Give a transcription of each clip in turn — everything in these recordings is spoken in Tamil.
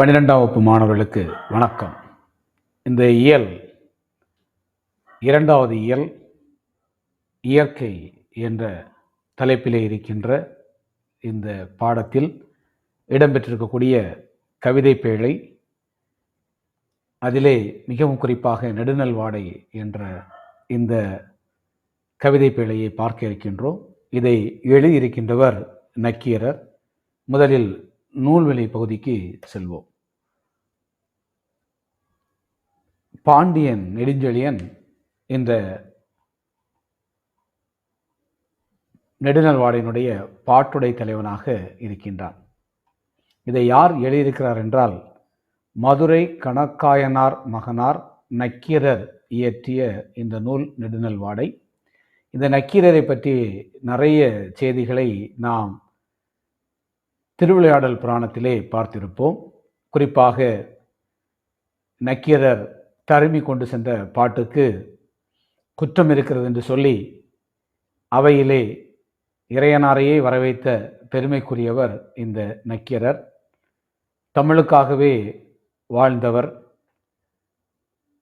பன்னிரெண்டாம் வகுப்பு மாணவர்களுக்கு வணக்கம். இந்த இயல் இரண்டாவது இயல் இயற்கை என்ற தலைப்பிலே இருக்கின்ற இந்த பாடத்தில் இடம்பெற்றிருக்கக்கூடிய கவிதை பேழை அதிலே மிகவும் குறிப்பாக நெடுநல்வாடை என்ற இந்த கவிதை பேழையை பார்க்க இருக்கின்றோம். இதை எழுதியிருக்கின்றவர் நக்கீரர். முதலில் நூல்வெளி பகுதிக்கு செல்வோம். பாண்டியன் நெடுஞ்செழியன் இந்த நெடுநல்வாடையினுடைய பாட்டுடை தலைவனாக இருக்கின்றான். இதை யார் எழுதியிருக்கிறார் என்றால் மதுரை கணக்காயனார் மகனார் நக்கீரர் இயற்றிய இந்த நூல் நெடுநல்வாடை. இந்த நக்கீரரை பற்றி நிறைய செய்திகளை நாம் திருவிளையாடல் புராணத்திலே பார்த்திருப்போம். குறிப்பாக நக்கீரர் தருமி கொண்டு சென்ற பாட்டுக்கு குற்றம் இருக்கிறது என்று சொல்லி அவையிலே இறையனாரையே வரவைத்த பெருமைக்குரியவர் இந்த நக்கீரர். தமிழுக்காகவே வாழ்ந்தவர்.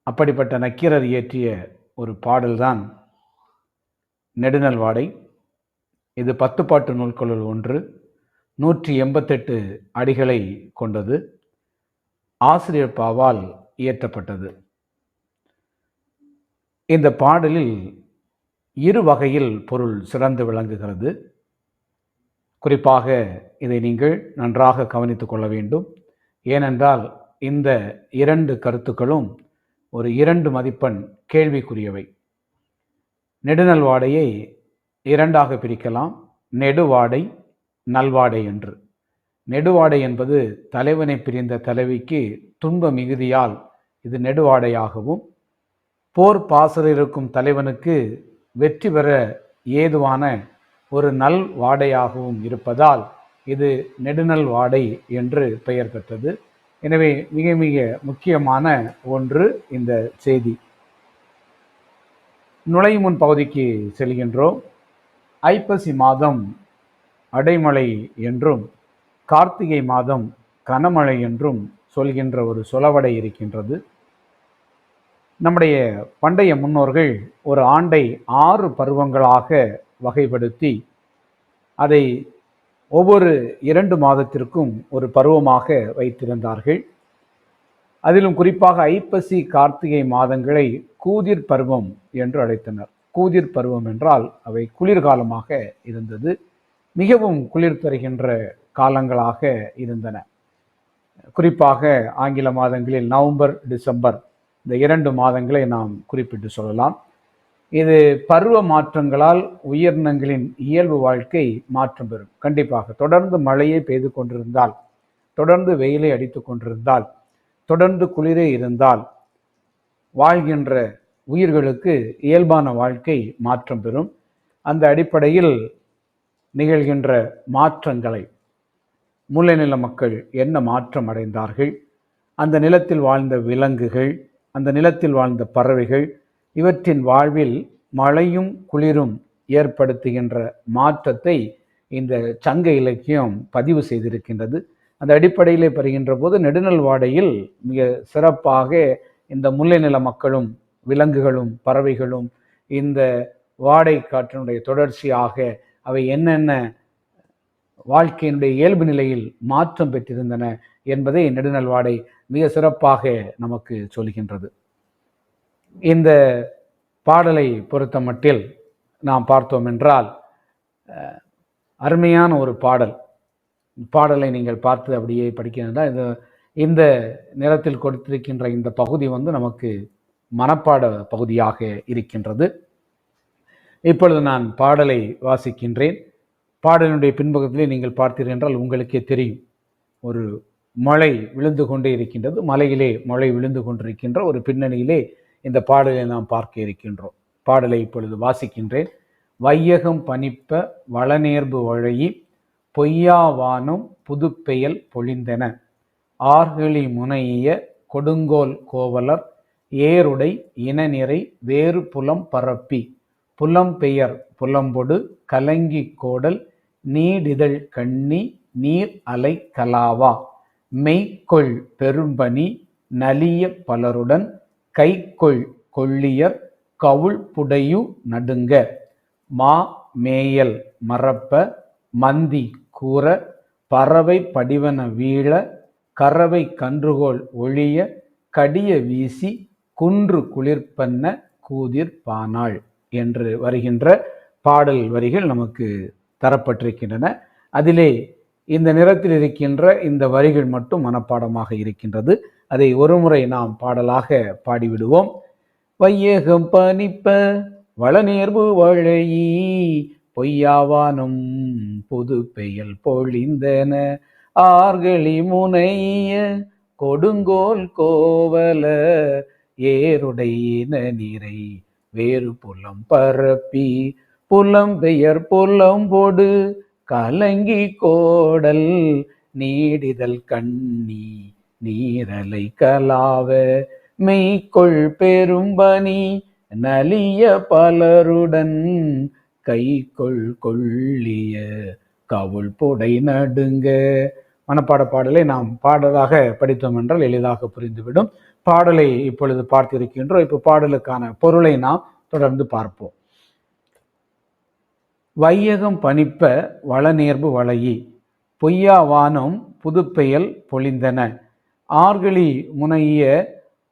அப்படிப்பட்ட நக்கீரர் இயற்றிய ஒரு பாடல்தான் நெடுநல்வாடை. இது பத்து பாட்டு நூல்களுள் ஒன்று. நூற்றி எண்பத்தெட்டு அடிகளை கொண்டது. ஆசிரியர் பாவால் இயற்றப்பட்டது. இந்த பாடலில் இரு வகையில் பொருள் சிறந்து விளங்குகிறது. குறிப்பாக இதை நீங்கள் நன்றாக கவனித்து கொள்ள வேண்டும். ஏனென்றால் இந்த இரண்டு கருத்துக்களும் ஒரு இரண்டு மதிப்பெண் கேள்விக்குரியவை. நெடுநல்வாடையை இரண்டாக பிரிக்கலாம். நெடுவாடை நல்வாடை என்று. நெடுவாடை என்பது தலைவனை பிரிந்த தலைவிக்கு துன்ப மிகுதியால் இது நெடுவாடையாகவும் போர் பாசர் இருக்கும் தலைவனுக்கு வெற்றி பெற ஏதுவான ஒரு நல் வாடையாகவும் இருப்பதால் இது நெடுநல் வாடை என்று பெயர் பெற்றது. எனவே மிக மிக முக்கியமான ஒன்று இந்த செய்தி. நுழைமுன் பகுதிக்கு செல்கின்றோம். ஐப்பசி மாதம் அடைமழை என்றும் கார்த்திகை மாதம் கனமழை என்றும் சொல்கின்ற ஒரு சொலவடை இருக்கின்றது. நம்முடைய பண்டைய முன்னோர்கள் ஒரு ஆண்டை ஆறு பருவங்களாக வகைப்படுத்தி அதை ஒவ்வொரு இரண்டு மாதத்திற்கும் ஒரு பருவமாக வைத்திருந்தார்கள். அதிலும் குறிப்பாக ஐப்பசி கார்த்திகை மாதங்களை கூதிர் பருவம் என்று அழைத்தனர். கூதிர் பருவம் என்றால் அவை குளிர்காலமாக இருந்தது. மிகவும் குளிர் தருகின்ற காலங்களாக இருந்தன. குறிப்பாக ஆங்கில மாதங்களில் நவம்பர் டிசம்பர் இந்த இரண்டு மாதங்களை நாம் குறிப்பிட்டு சொல்லலாம். இது பருவ மாற்றங்களால் உயிரினங்களின் இயல்பு வாழ்க்கை மாற்றம் பெறும். கண்டிப்பாக தொடர்ந்து மழையை பெய்து கொண்டிருந்தால் தொடர்ந்து வெயிலை அடித்து கொண்டிருந்தால் தொடர்ந்து குளிரே இருந்தால் வாழ்கின்ற உயிர்களுக்கு இயல்பான வாழ்க்கை மாற்றம் பெறும். அந்த அடிப்படையில் நிகழ்கின்ற மாற்றங்களை முல்லை நில மக்கள் என்ன மாற்றம் அடைந்தார்கள்? அந்த நிலத்தில் வாழ்ந்த விலங்குகள் அந்த நிலத்தில் வாழ்ந்த பறவைகள் இவற்றின் வாழ்வில் மழையும் குளிரும் ஏற்படுத்துகின்ற மாற்றத்தை இந்த சங்க இலக்கியம் பதிவு செய்திருக்கின்றது. அந்த அடிப்படையிலே பெறுகின்ற போது நெடுநல்வாடையில் மிக சிறப்பாக இந்த முல்லை நில மக்களும் விலங்குகளும் பறவைகளும் இந்த வாடை காற்றினுடைய தொடர்ச்சியாக அவை என்னென்ன வாழ்க்கையினுடைய இயல்பு நிலையில் மாற்றம் பெற்றிருந்தன என்பதை நெடுநல்வாடை மிக சிறப்பாக நமக்கு சொல்கின்றது. இந்த பாடலை பொறுத்த மட்டில் நாம் பார்த்தோம் என்றால் அருமையான ஒரு பாடல். பாடலை நீங்கள் பார்த்து அப்படியே படிக்கிறதா? இது இந்த நிறத்தில் கொடுத்திருக்கின்ற இந்த பகுதி வந்து நமக்கு மனப்பாட பகுதியாக இருக்கின்றது. இப்பொழுது நான் பாடலை வாசிக்கின்றேன். பாடலினுடைய பின்பக்கத்திலே நீங்கள் பார்த்தீர்கள் என்றால் உங்களுக்கே தெரியும். ஒரு மழை விழுந்து கொண்டே இருக்கின்றது. மலையிலே மழை விழுந்து கொண்டிருக்கின்ற ஒரு பின்னணியிலே இந்த பாடலை நாம் பார்க்க இருக்கின்றோம். பாடலை இப்பொழுது வாசிக்கின்றேன். வையகம் பணிப்ப வளநேர்பு வழையி பொய்யாவானும் புதுப்பெயல் பொழிந்தன. ஆர்கிளி முனைய கொடுங்கோல் கோவலர் ஏருடை இனநிறை வேறு புலம் பரப்பி. புலம்பெயர் புலம்பொடு கலங்கி கோடல் நீடிதழ் கண்ணி நீர் அலை கலாவா. மெய்க்கொள் பெரும்பனி நலிய பலருடன் கைக்கொள் கொள்ளியர் கவுள் புடையு நடுங்க. மா மேயல் மறப்ப மந்தி கூற பறவை படிவன வீழ கறவை கன்றுகோல் ஒழிய கடிய வீசி குன்று குளிர்பன்ன கூதிர் பானாள் என்று வருகின்ற பாடல் வரிகள் நமக்கு தரப்பட்டிருக்கின்றன. அதிலே இந்த நிறத்தில் இருக்கின்ற இந்த வரிகள் மட்டும் மனப்பாடமாக இருக்கின்றது. அதை ஒருமுறை நாம் பாடலாக பாடிவிடுவோம். வையகம் பனிப்ப வளநேர்வு வழையி பொய்யாவானும் புது பெயல் பொழிந்தன. ஆர்களி முனைய கொடுங்கோல் கோவல ஏருடையின நீரை வேறு புலம் பரப்பி புலம் பெயர் புலம் பொடு கலங்கி கோடல் நீடிதல் கண்ணி நீரலை கலாவ மெய்கொள் பெரும்பனி நலிய பலருடன் கைக்கொள் கொள்ளிய கவுள் புடை நடுங்க. மனப்பாட பாடலை நாம் பாடலாக படித்தோம் என்றால் எளிதாக புரிந்துவிடும். பாடலை இப்பொழுது பார்த்திருக்கின்றோம். இப்போ பாடலுக்கான பொருளை நாம் தொடர்ந்து பார்ப்போம். வையகம் பணிப்ப வளநேர்பு வளையி. பொய்யா வானம் புதுப்பெயல் பொழிந்தன. ஆர்களி முனைய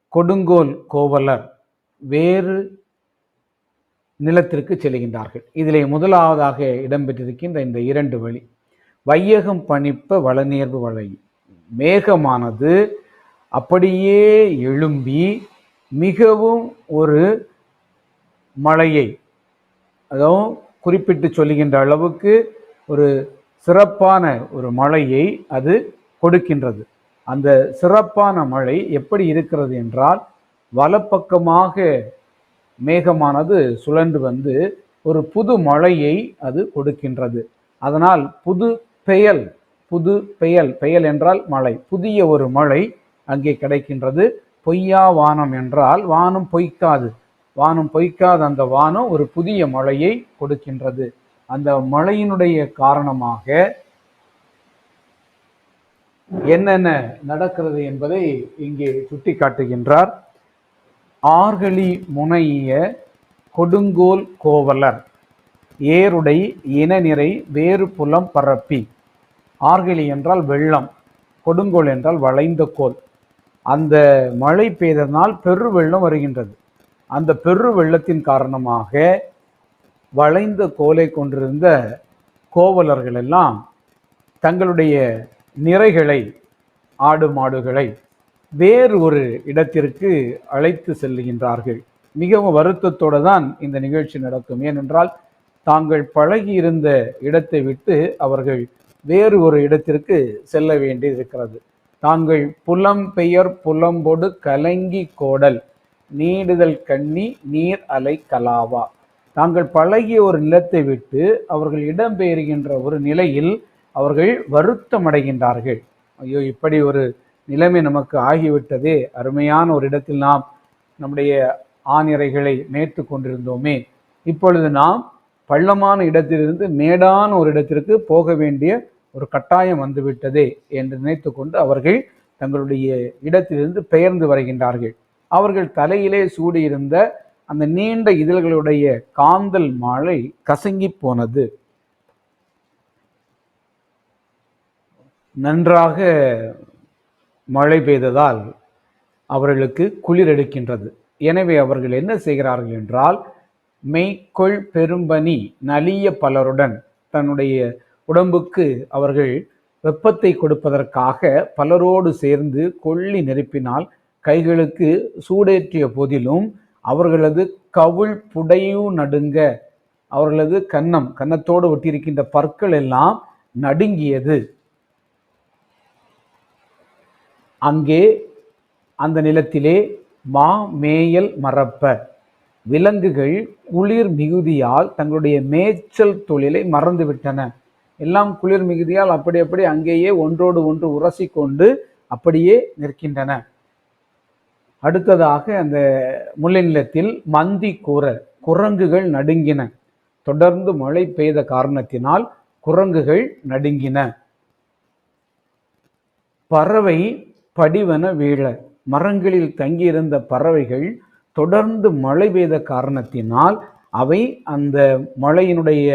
கொடுங்கோல் கோவலர் வேறு நிலத்திற்கு செல்கின்றார்கள். இதிலே முதலாவதாக இடம்பெற்றிருக்கின்ற இந்த இரண்டு வழி. வையகம் பணிப்ப வளநேர்வு வளை மேகமானது அப்படியே எழும்பி மிகவும் ஒரு மழையை அதுவும் குறிப்பிட்டு சொல்லுகின்ற அளவுக்கு ஒரு சிறப்பான ஒரு மழையை அது கொடுக்கின்றது. அந்த சிறப்பான மழை எப்படி இருக்கிறது என்றால் வலப்பக்கமாக மேகமானது சுழன்று வந்து ஒரு புது மழையை அது கொடுக்கின்றது. அதனால் புது பெயல் புது பெயல் பெயல் என்றால் மழை. புதிய ஒரு மழை அங்கே கிடைக்கின்றது. பொய்யா வானம் என்றால் வானம் பொய்க்காது. வானம் பொய்க்காத அந்த வானம் ஒரு புதிய மழையை கொடுக்கின்றது. அந்த மழையினுடைய காரணமாக என்னென்ன நடக்கிறது என்பதை இங்கே சுட்டி காட்டுகின்றார் ஆர்களி முனைய கொடுங்கோல் கோவலர் ஏருடை இனநிறை வேறு புலம் பரப்பி. ஆர்களி என்றால் வெள்ளம் கொடுங்கோல் என்றால் வளைந்த கோல். அந்த மழை பெய்ததனால் பெரு வெள்ளம் வருகின்றது. அந்த பெரு வெள்ளத்தின் காரணமாக வளைந்த கோலை கொண்டிருந்த கோவலர்கள் எல்லாம் தங்களுடைய நிறைகளை ஆடு மாடுகளை வேறு ஒரு இடத்திற்கு அழைத்து செல்லுகின்றார்கள் மிகவும் வருத்தத்தோடு தான் இந்த நிகழ்ச்சி நடக்கும். ஏனென்றால் தாங்கள் பழகி இருந்த இடத்தை விட்டு அவர்கள் வேறு ஒரு இடத்திற்கு செல்ல வேண்டி இருக்கிறது தாங்கள் புலம் பெயர் புலம்பொடு கலங்கி கோடல் நீடுதல் கண்ணி நீர் அலை கலாவா. தாங்கள் பழகிய ஒரு நிலத்தை விட்டு அவர்கள் இடம்பெயர்கின்ற ஒரு நிலையில் அவர்கள் வருத்தம் அடைகின்றார்கள் ஐயோ இப்படி ஒரு நிலைமை நமக்கு ஆகிவிட்டதே. அருமையான ஒரு இடத்தில் நாம் நம்முடைய ஆணிரைகளை மேய்த்து கொண்டிருந்தோமே. இப்பொழுது நாம் பள்ளமான இடத்திலிருந்து மேடான ஒரு இடத்திற்கு போக வேண்டிய ஒரு கட்டாயம் வந்துவிட்டதே என்று நினைத்து கொண்டு அவர்கள் தங்களுடைய இடத்திலிருந்து பெயர்ந்து வருகின்றார்கள். அவர்கள் தலையிலே சூடியிருந்த அந்த நீண்ட இதழ்களுடைய காந்தல் மாலை கசங்கி போனது. நன்றாக மழை பெய்ததால் அவர்களுக்கு குளிர் எடுக்கின்றது. எனவே அவர்கள் என்ன செய்கிறார்கள் என்றால் மெய்க்கொள் பெரும்பனி நலிய பலருடன் தன்னுடைய உடம்புக்கு அவர்கள் வெப்பத்தை கொடுப்பதற்காக பலரோடு சேர்ந்து கொள்ளி நெருப்பினால் கைகளுக்கு சூடேற்றிய போதிலும் அவர்களது கவுள் புடையு நடுங்க. அவர்களது கன்னம் கன்னத்தோடு ஒட்டியிருக்கின்ற பற்கள் எல்லாம் நடுங்கியது. அங்கே அந்த நிலத்திலே மா மேயல் மறப்ப. விலங்குகள் குளிர் மிகுதியால் தங்களுடைய மேய்ச்சல் தொழிலை மறந்துவிட்டன. எல்லாம் குளிர் மிகுதியால் அப்படி அப்படி அங்கேயே ஒன்றோடு ஒன்று உரசி கொண்டு அப்படியே நிற்கின்றன. அடுத்ததாக அந்த முல்லை நிலத்தில் மந்தி கூற குரங்குகள் நடுங்கின. தொடர்ந்து மழை பெய்த காரணத்தினால் குரங்குகள் நடுங்கின. பறவை படிவன வீழ மரங்களில் தங்கியிருந்த பறவைகள் தொடர்ந்து மழை பெய்த காரணத்தினால் அவை அந்த மழையினுடைய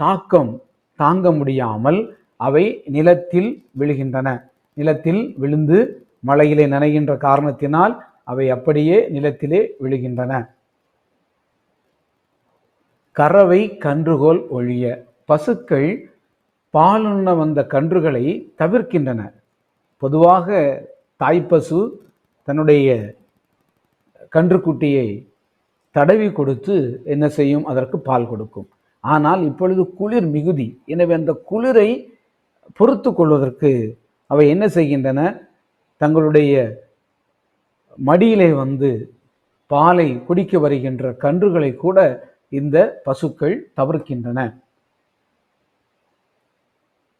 தாக்கம் தாங்க முடியாமல் அவை நிலத்தில் விழுகின்றன. நிலத்தில் விழுந்து மழையிலே நனைகின்ற காரணத்தினால் அவை அப்படியே நிலத்திலே விழுகின்றன. கறவை கன்றுகோல் ஒழிய பசுக்கள் பாலுண்ண வந்த கன்றுகளை தவிர்க்கின்றன. பொதுவாக தாய்ப்பசு தன்னுடைய கன்றுக்குட்டியை தடவி கொடுத்து என்ன செய்யும்? அதற்கு பால் கொடுக்கும். ஆனால் இப்பொழுது குளிர் மிகுதி. எனவே அந்த குளிரை பொறுத்து கொள்வதற்கு அவை என்ன செய்கின்றன? தங்களுடைய மடியிலே வந்து பாலை குடிக்க வருகின்ற கன்றுகளை கூட இந்த பசுக்கள் தவிர்க்கின்றன.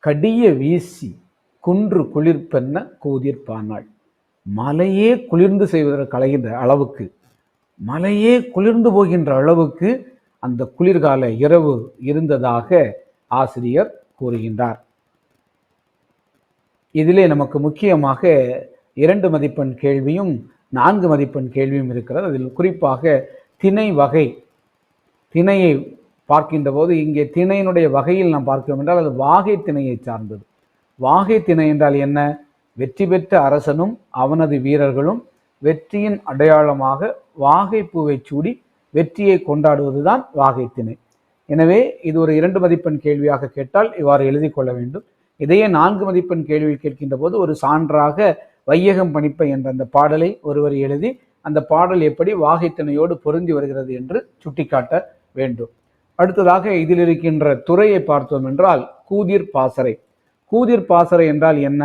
கடிய வீசி குன்று குளிர்ப்பென்ன கூதிர்பானாள் மலையே குளிர்ந்து செய்வதற்கு அலைகின்ற அளவுக்கு மலையே குளிர்ந்து போகின்ற அளவுக்கு அந்த குளிர்கால இரவு இருந்ததாக ஆசிரியர் கூறுகின்றார். இதிலே நமக்கு முக்கியமாக இரண்டு மதிப்பெண் கேள்வியும் நான்கு மதிப்பெண் கேள்வியும் இருக்கிறது. அதில் குறிப்பாக திணை வகை திணையை பார்க்கின்ற போது இங்கே திணையினுடைய வகையில் நாம் பார்க்கிறோம் என்றால் அது வாகை திணையை சார்ந்தது. வாகை திணை என்றால் என்ன? வெற்றி பெற்ற அரசனும் அவனது வீரர்களும் வெற்றியின் அடையாளமாக வாகை பூவை சூடி வெற்றியை கொண்டாடுவதுதான் வாகை திணை. எனவே இது ஒரு இரண்டு மதிப்பெண் கேள்வியாக கேட்டால் இவ்வாறு எழுதி கொள்ள வேண்டும். இதையே நான்கு மதிப்பெண் கேள்வியில் கேட்கின்ற போது ஒரு சான்றாக வையகம் பணிப்பை என்ற அந்த பாடலை ஒருவர் எழுதி அந்த பாடல் எப்படி வாகைத்தனையோடு பொருந்தி வருகிறது என்று சுட்டிக்காட்ட வேண்டும். அடுத்ததாக இதில் இருக்கின்ற துறையை பார்த்தோம் என்றால் கூதிர் பாசறை. கூதிர் பாசறை என்றால் என்ன?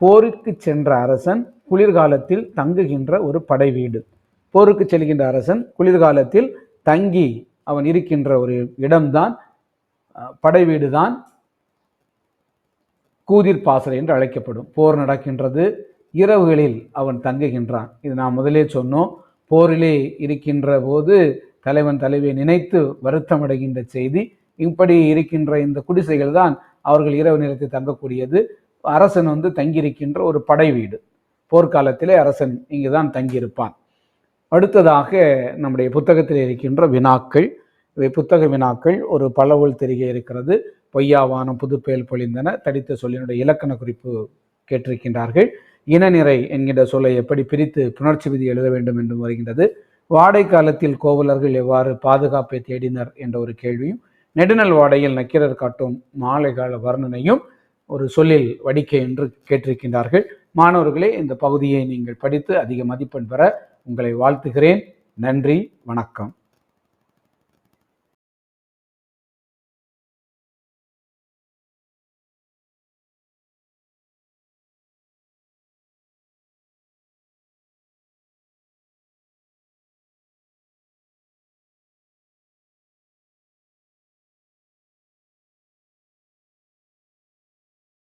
போருக்கு சென்ற அரசன் குளிர்காலத்தில் தங்குகின்ற ஒரு படை வீடு. போருக்கு செல்கின்ற அரசன் குளிர்காலத்தில் தங்கி அவன் இருக்கின்ற ஒரு இடம்தான் படை வீடுதான் கூதிர் பாசறை என்று அழைக்கப்படும். போர் நடக்கின்றது. இரவுகளில் அவன் தங்குகின்றான். இது நாம் முதலே சொன்னோம். போரிலே இருக்கின்ற போது தலைவன் தலைவியை நினைத்து வருத்தமடைகின்ற செய்தி. இப்படி இருக்கின்ற இந்த குடிசைகள் தான் அவர்கள் இரவு நேரத்தில் தங்கக்கூடியது. அரசன் வந்து தங்கியிருக்கின்ற ஒரு படை வீடு. போர்க்காலத்திலே அரசன் இங்குதான் தங்கியிருப்பான். அடுத்ததாக நம்முடைய புத்தகத்தில் இருக்கின்ற வினாக்கள். இவை புத்தக வினாக்கள். ஒரு பலவுள் தெரிய இருக்கிறது. பொய்யாவானம் புதுப்பெயல் பொழிந்தன. தடித்த சொல்லினுடைய இலக்கண குறிப்பு கேட்டிருக்கின்றார்கள். இனநிறை என்கின்ற சொல்லை எப்படி பிரித்து புணர்ச்சி விதி எழுத வேண்டும் என்றும் வருகின்றது. வாடை காலத்தில் கோவலர்கள் எவ்வாறு பாதுகாப்பை தேடினர் என்ற ஒரு கேள்வியும் நெடுநல் வாடையில் நக்கீரர் காட்டும் மாலை கால வர்ணனையும் ஒரு சொல்லில் வடிக்க என்று கேட்டிருக்கின்றார்கள். மாணவர்களே இந்த பகுதியை நீங்கள் படித்து அதிக மதிப்பெண் பெற உங்களை வாழ்த்துகிறேன். நன்றி வணக்கம்.